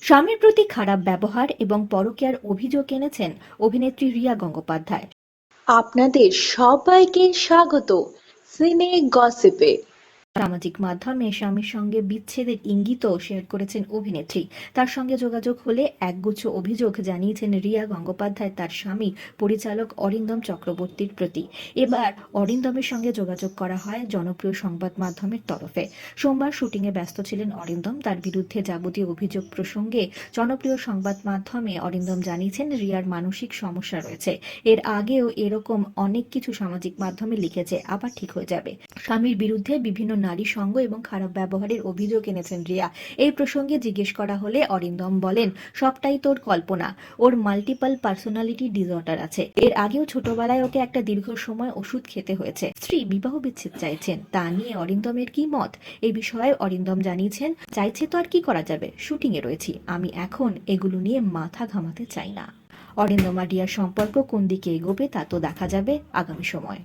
স্বামীর প্রতি খারাপ ব্যবহার এবং পরকীয়ার অভিযোগ এনেছেন অভিনেত্রী রিয়া গঙ্গোপাধ্যায়। আপনাদের সবাইকে স্বাগত। সিনে গসিপে। সামাজিক মাধ্যমে স্বামীর সঙ্গে বিচ্ছেদের ইঙ্গিতও শেয়ার করেছেন অভিনেত্রী। তার সঙ্গে যোগাযোগ হলে একগুচ্ছ অভিযোগ জানিয়েছেন রিয়া গঙ্গোপাধ্যায়, তার স্বামী পরিচালক অরিন্দম চক্রবর্তীর প্রতি। এবার অরিন্দমের সঙ্গে যোগাযোগ করা হয় জনপ্রিয় সংবাদ মাধ্যমের তরফে। সোমবার শুটিংয়ে ব্যস্ত ছিলেন অরিন্দম। তার বিরুদ্ধে যাবতীয় অভিযোগ প্রসঙ্গে জনপ্রিয় সংবাদ মাধ্যমে অরিন্দম জানিয়েছেন, রিয়ার মানসিক সমস্যা রয়েছে। এর আগেও এরকম অনেক কিছু সামাজিক মাধ্যমে লিখেছে, আবার ঠিক হয়ে যাবে। স্বামীর বিরুদ্ধে বিভিন্ন নারী সঙ্গ এবং খারাপ ব্যবহারের অভিযোগ এনেছেন রিয়া। এই প্রসঙ্গে জিজ্ঞেস করা হলে অরিন্দম বলেন, সবটাই তোর কল্পনা। ওর মাল্টিপল পার্সোনালিটি ডিসঅর্ডার আছে। এর আগেও ছোটবেলায় ওকে একটা দীর্ঘ সময় ওষুধ খেতে হয়েছে। স্ত্রী বিবাহ বিচ্ছেদ চাইছেন। তা নিয়ে অরিন্দমের কি মত? এই বিষয়ে অরিন্দম জানিয়েছেন, চাইছে তো আর কি করা যাবে? শুটিং এ রয়েছি। আমি এখন এগুলো নিয়ে মাথা ঘামাতে চাই না। অরিন্দম আর রিয়ার সম্পর্ক কোন দিকে এগোবে তা তো দেখা যাবে আগামী সময়।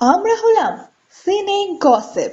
আমরা হলাম সিনে গসিপ।